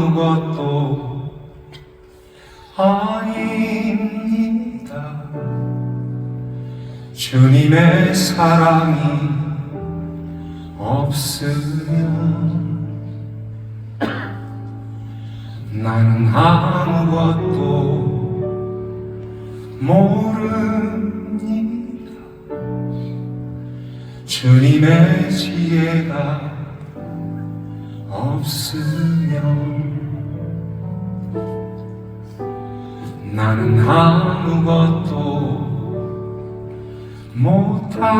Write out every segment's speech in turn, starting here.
아무것도 아닙니다. 주님의 사랑이 없으면 나는 아무것도 모릅니다. 주님의 지혜가 없으면 나는 아무것도 못합니다.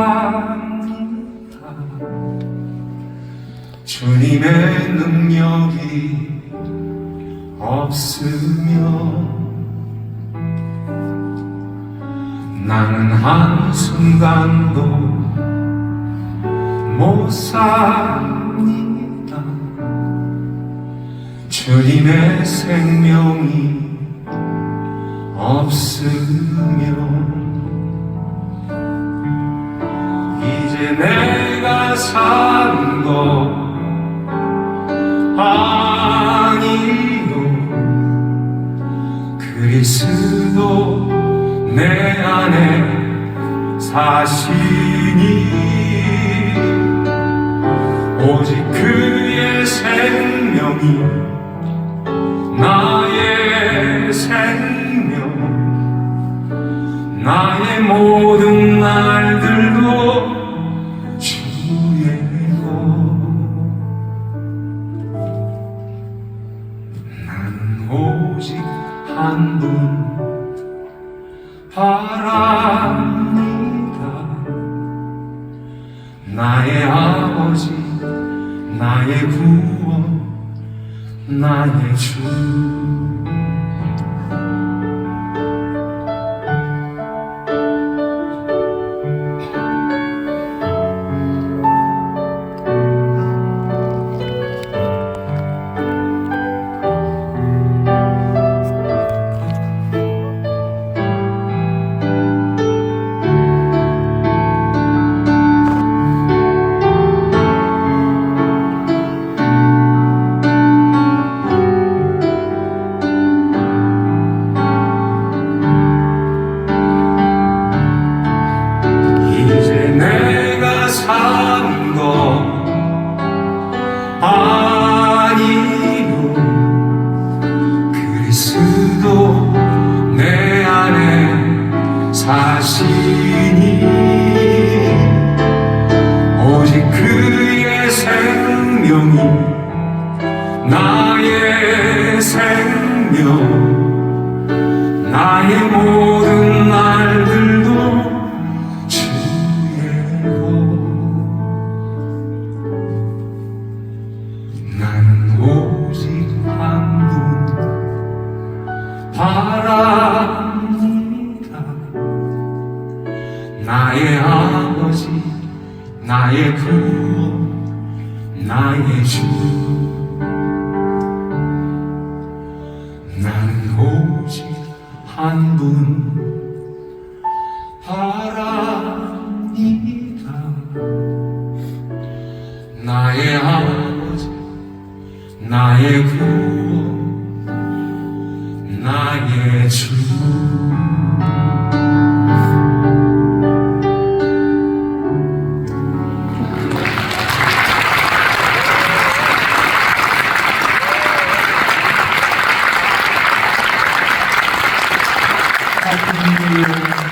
주님의 능력이 없으면 나는 한순간도 못 삽니다. 주님의 생명이 없으면 이제 내가 산거 아니요. 그리스도 내 안에 사시니 오직 그의 생명이 나의 생명 나의 모든 날들도 주의 것 나는 오직 한 분 바랍니다. 나의 아버지 나의 구원 나의 주 산거 아니요 그리스도 내 안에 사시니 오직 그의 생명이 나의 나의 아버지 나의 구원 나의 주. 나는 오직 한 분 바랍니다. 나의 아버지 나의 구원 나의 주 자, 그분들